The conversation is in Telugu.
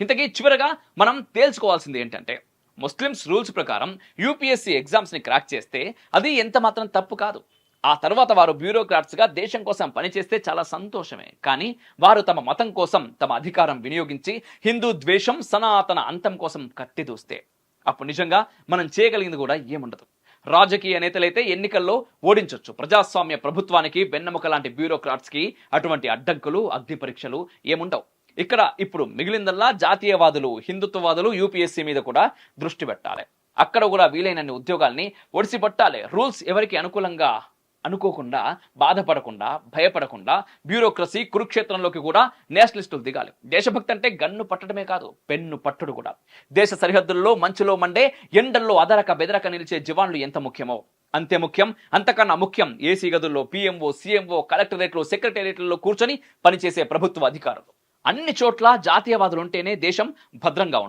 ఇంతకీ చివరగా మనం తేల్చుకోవాల్సింది ఏంటంటే ముస్లిమ్స్ రూల్స్ ప్రకారం యూపీఎస్సీ ఎగ్జామ్స్ని క్రాక్ చేస్తే అది ఎంత మాత్రం తప్పు కాదు. ఆ తర్వాత వారు బ్యూరోక్రాట్స్గా దేశం కోసం పనిచేస్తే చాలా సంతోషమే. కానీ వారు తమ మతం కోసం తమ అధికారం వినియోగించి హిందూ ద్వేషం సనాతన అంతం కోసం కట్టిదూస్తే అప్పుడు నిజంగా మనం చేయగలిగింది కూడా ఏముండదు. రాజకీయ నేతలైతే ఎన్నికల్లో ఓడించొచ్చు. ప్రజాస్వామ్య ప్రభుత్వానికి వెన్నెముక లాంటి బ్యూరోక్రాట్స్కి అటువంటి అడ్డంకులు అగ్ని పరీక్షలు ఏముండవు. ఇక్కడ ఇప్పుడు మిగిలిందల్లా జాతీయవాదులు హిందుత్వవాదులు యూపీఎస్సీ మీద కూడా దృష్టి పెట్టాలి. అక్కడ కూడా వీలైనన్ని ఉద్యోగాల్ని ఒడిసి పట్టాలి. రూల్స్ ఎవరికి అనుకూలంగా అనుకోకుండా బాధపడకుండా భయపడకుండా బ్యూరోక్రసీ కురుక్షేత్రంలోకి కూడా నేషనలిస్టులు దిగాలి. దేశభక్తి అంటే గన్ను పట్టడమే కాదు పెన్ను పట్టుడు కూడా. దేశ సరిహద్దుల్లో మంచులో మండే ఎండల్లో అదరక బెదరక నిలిచే జవాన్లు ఎంత ముఖ్యమో? అంతే ముఖ్యం అంతకన్నా ముఖ్యం ఏసీ గదుల్లో పీఎంఓ సీఎంఓ కలెక్టరేట్లు సెక్రటేరియట్లలో కూర్చొని పనిచేసే ప్రభుత్వ అధికారులు. అన్ని చోట్ల జాతీయవాదులు ఉంటేనే దేశం భద్రంగా ఉంటుంది.